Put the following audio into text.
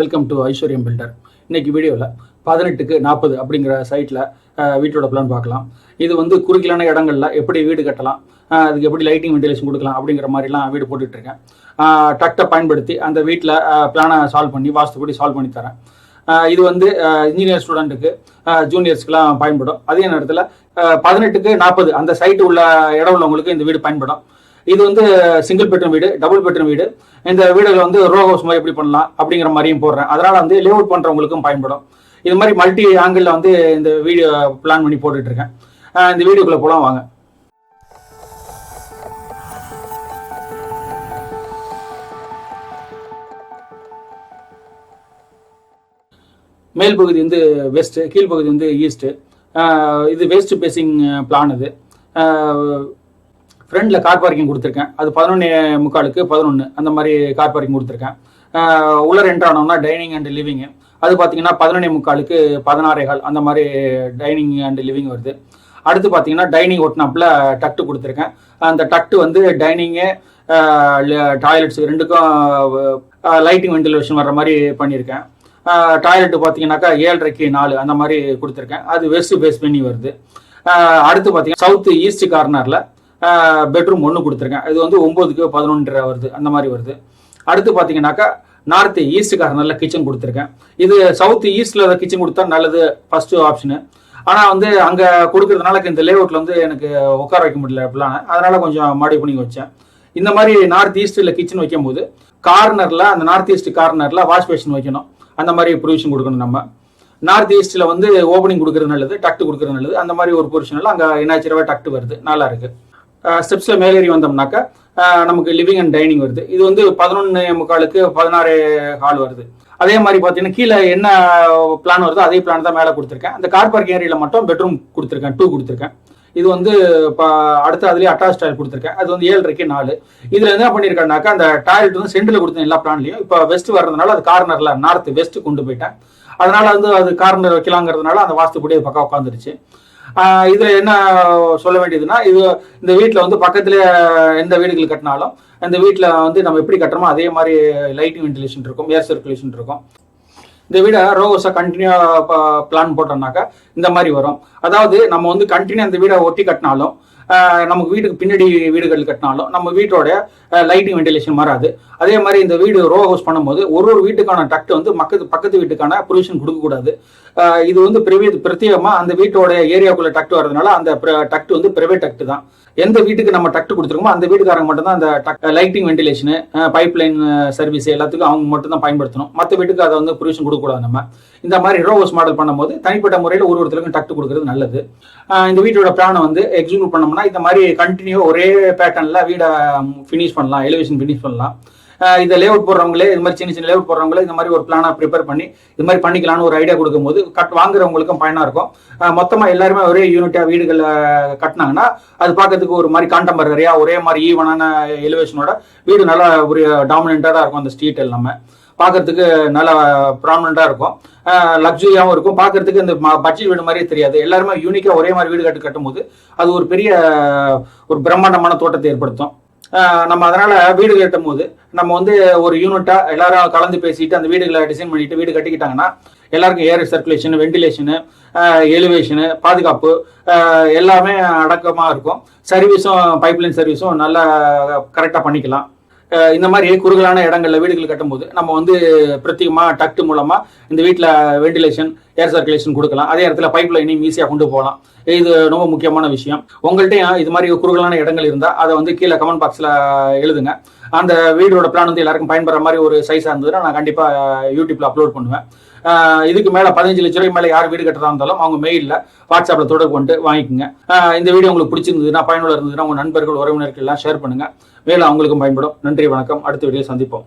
Welcome to ஐஸ்வர்யம் filter இன்னைக்கு வீடியோவில் பதினெட்டுக்கு நாற்பது அப்படிங்கிற சைட்டில் வீட்டோட பிளான் பார்க்கலாம். இது வந்து குறுக்கிலான இடங்கள்ல எப்படி வீடு கட்டலாம் அதுக்கு எப்படி லைட்டிங் வென்டிலேஷன் கொடுக்கலாம் அப்படிங்கிற மாதிரிலாம் வீடு போட்டுட்டு இருக்கேன் டக்டை பயன்படுத்தி அந்த வீட்டில் பிளானை சால்வ் பண்ணி வாஸ்துப்படி சால்வ் பண்ணி தரேன். இது வந்து இன்ஜினியர் ஸ்டூடெண்ட்டுக்கு ஜூனியர்ஸ்க்குலாம் பயன்படும். அதே நேரத்தில் பதினெட்டுக்கு நாற்பது அந்த சைட்டு உள்ள இடம் உள்ளவங்களுக்கு இந்த வீடு பயன்படும். இது வந்து சிங்கிள் பெட்ரூம் வீடு டபுள் பெட்ரூம் வீடு. இந்த வீடுகள் வந்து ரோ ஹவுஸ் மாதிரி எப்படி பண்ணலாம் அப்படிங்கிற மாதிரியும் போடுறேன். அதனால வந்து லே அவுட் பண்றவங்களுக்கும் பயன்படும். இது மாதிரி மல்டி ஆங்கிளில் வந்து இந்த வீடியோ பிளான் பண்ணி போட்டுட்டு இருக்கேன் இந்த வீடியோக்குள்ள போலாம் வாங்க. மேல் பகுதி வந்து வெஸ்ட்டு கீழ்ப்பகுதி வந்து ஈஸ்ட்டு இது வெஸ்ட் பேசிங் பிளான் இது ஃப்ரண்டில் கார் பார்க்கிங் கொடுத்துருக்கேன். அது பதினொன்று முக்காலுக்கு பதினொன்று அந்த மாதிரி கார் பார்க்கிங் கொடுத்துருக்கேன். உள்ளே என்ட்ரானோம்னா டைனிங் அண்ட் லிவிங்கு அது பார்த்தீங்கன்னா பதினொன்னே முக்காலுக்கு பதினாறே கால். அந்த மாதிரி டைனிங் அண்ட் லிவிங் வருது. அடுத்து பார்த்தீங்கன்னா டைனிங் ஒட்டினாப்பில் டட்டு கொடுத்துருக்கேன். அந்த டட்டு வந்து டைனிங்கு டாய்லெட்ஸ் ரெண்டுக்கும் லைட்டிங் வென்டிலேஷன் வர்ற மாதிரி பண்ணியிருக்கேன். டாய்லெட் பார்த்தீங்கன்னாக்கா ஏழரைக்கு நாலு. அந்த மாதிரி கொடுத்துருக்கேன். அது வெஸ்ட் பேஸ் பண்ணி வருது. அடுத்து பார்த்தீங்கன்னா சவுத் ஈஸ்ட் கார்னரில் பெட்ரூம் ஒன்று கொடுத்துருக்கேன். இது வந்து ஒம்போதுக்கு பதினொன்றரை வருது. அந்த மாதிரி வருது. அடுத்து பார்த்தீங்கன்னாக்கா நார்த் ஈஸ்ட்டுக்காக கார்னரில் கிச்சன் கொடுத்துருக்கேன். இது சவுத் ஈஸ்டில் கிச்சன் கொடுத்தா நல்லது ஃபஸ்ட்டு ஆப்ஷனு ஆனால் வந்து அங்கே கொடுக்கறதுனால இந்த லேஅவுட்டில் வந்து எனக்கு உட்கார வைக்க முடியல அப்படிலாம். அதனால கொஞ்சம் மாடி பண்ணி வச்சேன். இந்த மாதிரி நார்த் ஈஸ்ட்டில் கிச்சன் வைக்கும் போது கார்னரில் அந்த நார்த் ஈஸ்ட் கார்னரில் வாஷ் பேஷன் வைக்கணும். அந்த மாதிரி ப்ரொவிஷன் கொடுக்கணும் நம்ம. நார்த் ஈஸ்ட்டில் வந்து ஓப்பனிங் கொடுக்குறது நல்லது டக்ட் கொடுக்குறது நல்லது. அந்த மாதிரி ஒரு பொசிஷனில் அங்கே என்னாச்சிரவா டக்ட் வருது. நல்லா இருக்குது ஸ்டெப்ஸில் மேலேறி வந்தோம்னாக்கா நமக்கு லிவிங் அண்ட் டைனிங் வருது. இது வந்து பதினொன்று முக்காலுக்கு பதினாறு ஹால் வருது. அதே மாதிரி பார்த்தீங்கன்னா கீழே என்ன பிளான் வருதோ அதே பிளான் தான் மேலே கொடுத்துருக்கேன். அந்த கார் பார்க்கிங் ஏரியாவில் மட்டும் பெட்ரூம் கொடுத்துருக்கேன் டூ கொடுத்துருக்கேன். இது வந்து இப்போ அடுத்து அதுலேயே அட்டாச் டாய்லெட் கொடுத்துருக்கேன். அது வந்து ஏழரைக்கு நாலு. இதில் என்ன பண்ணியிருக்கேன்னாக்கா அந்த டாய்லெட் வந்து சென்டரில் கொடுத்தேன் எல்லா பிளான்லையும் இப்போ வெஸ்ட் வர்றதுனால அது கார்னரில் நார்த் வெஸ்ட் கொண்டு போயிட்டேன். அதனால வந்து அது கார்னர் வைக்கலாங்கிறதுனால அந்த வாஸ்துப்படி அது பக்கம் உட்காந்துருச்சு இதுல என்ன சொல்ல வேண்டியதுன்னா இது இந்த வீட்டில் வந்து பக்கத்துல எந்த வீடுகள் கட்டினாலும் அந்த வீட்டில் வந்து நம்ம எப்படி கட்டுறோமோ அதே மாதிரி லைட்டிங் வென்டிலேஷன் இருக்கும் ஏர் சர்க்குலேஷன் இருக்கும். இந்த வீடை ரோஸாக கண்டினியூ பிளான் போட்டோம்னாக்கா இந்த மாதிரி வரும். அதாவது நம்ம வந்து கண்டினியூ அந்த வீடை ஒட்டி கட்டினாலும் நமக்கு வீட்டுக்கு பின்னாடி வீடுகள் கட்டினாலும் நம்ம வீட்டோட லைட்டிங் வென்டிலேஷன் மாறாது. அதே மாதிரி இந்த வீடு ரோ ஹவுஸ் பண்ணும்போது ஒரு ஒரு வீட்டுக்கான டக்ட் வந்து மக்கத்து பக்கத்து வீட்டுக்கான ப்ரொவிஷன் கொடுக்கக்கூடாது. இது வந்து பிரிவே பிரத்யேகமாக அந்த வீட்டோட ஏரியாவுக்குள்ள டக்ட் வரதுனால அந்த டக்ட் வந்து பிரைவேட் டக்ட் தான். எந்த வீட்டுக்கு நம்ம டக்ட் கொடுத்துருக்கோமோ அந்த வீட்டுக்காரங்க மட்டும்தான் அந்த lighting ventilation pipe line service எல்லாத்துக்கும் அவங்க மட்டும் தான் பயன்படுத்தணும். மற்ற வீட்டுக்கு அதை வந்து ப்ரொவிஷன் கொடுக்கக்கூடாது நம்ம. இந்த மாதிரி ரோ ஹவுஸ் மாடல் பண்ணும்போது தனிப்பட்ட முறையில் ஒரு ஒருத்தருக்கும் டக்ட் கொடுக்கறது நல்லது. இந்த வீட்டோட பிளானை வந்து எக்ஸிக்யூட் பண்ணோம்னா இந்த மாதிரி கண்டினியூ ஒரே பேட்டர்னில் வீடை ஃபினிஷ் பண்ணலாம். எலிவேஷன் ஃபினிஷ் பண்ணலாம். இந்த இதை லேஅவுட் போடுறவங்களே இது மாதிரி சின்ன சின்ன லேஅவுட் போடுறவங்களே இந்த மாதிரி ஒரு பிளானாக ப்ரிப்பேர் பண்ணி இது மாதிரி பண்ணிக்கலாம்னு ஒரு ஐடியா கொடுக்கும்போது கட் வாங்குறவங்களுக்கும் பயனாக இருக்கும். மொத்தமாக மொத்தமா எல்லாருமே ஒரே யூனிட்டாக வீடுகள் கட்டினாங்கன்னா அது பார்க்கறதுக்கு ஒரு மாதிரி கான்டம்பரரியா ஒரே மாதிரி ஈவனான எலிவேஷனோட வீடு நல்லா ஒரு டாமினண்டா தான் இருக்கும் அந்த ஸ்ட்ரீட் எல்லாமே. பார்க்கறதுக்கு நல்லா ப்ராமினண்டா இருக்கும். லக்ஸுரியாகவும் இருக்கும். பார்க்கறதுக்கு இந்த பட்ஜெட் வீடு மாதிரியே தெரியாது. எல்லாருமே யூனிக்காக ஒரே மாதிரி வீடு கட்டு கட்டும்போது அது ஒரு பெரிய ஒரு பிரம்மாண்டமான தோட்டத்தை ஏற்படுத்தும். நம்ம அதனால வீடு கட்டும் போது நம்ம வந்து ஒரு யூனிட்டா எல்லாரும் கலந்து பேசிட்டு அந்த வீடுகளை டிசைன் பண்ணிட்டு வீடு கட்டிக்கிட்டாங்கன்னா எல்லாருக்கும் ஏர் சர்க்குலேஷன் வெண்டிலேஷனு எலிவேஷனு பாதுகாப்பு எல்லாமே அடக்கமாக இருக்கும். சர்வீஸும் பைப்லைன் சர்வீஸும் நல்லா கரெக்டாக பண்ணிக்கலாம். இந்த மாதிரி குறுகலான இடங்கள்ல வீடுகள் கட்டும்போது நம்ம வந்து பிரத்யேகமா டக்ட் மூலமா இந்த வீட்டில் வென்டிலேஷன் ஏர் சர்க்குலேஷன் கொடுக்கலாம். அதே இடத்துல பைப் லைனையும் ஈஸியாக கொண்டு போகலாம். இது ரொம்ப முக்கியமான விஷயம். உங்கள்கிட்ட இது மாதிரி குறுகலான இடங்கள் இருந்தால் அதை வந்து கீழே கமெண்ட் பாக்ஸில் எழுதுங்க. அந்த வீடோட பிளான் வந்து எல்லாருக்கும் பயன்படுற மாதிரி ஒரு சைஸாக இருந்ததுன்னா நான் கண்டிப்பாக யூடியூப்ல அப்லோட் பண்ணுவேன். இதுக்கு மேலே பதினஞ்சு லட்ச ரூபாய் மேலே யார் வீடு கட்டுறதா இருந்தாலும் அவங்க மெயிலில் வாட்ஸ்அப்பில் தொடர்பு கொண்டு வாங்கிக்கோங்க. இந்த வீடியோ உங்களுக்கு பிடிச்சிருந்ததுன்னா பயனுள்ள இருந்ததுன்னா உங்கள் நண்பர்கள் உறவினர்கள் எல்லாம் ஷேர் பண்ணுங்க. மேலும் அவங்களுக்கும் பயன்படும். நன்றி வணக்கம். அடுத்த வீடியோ சந்திப்போம்.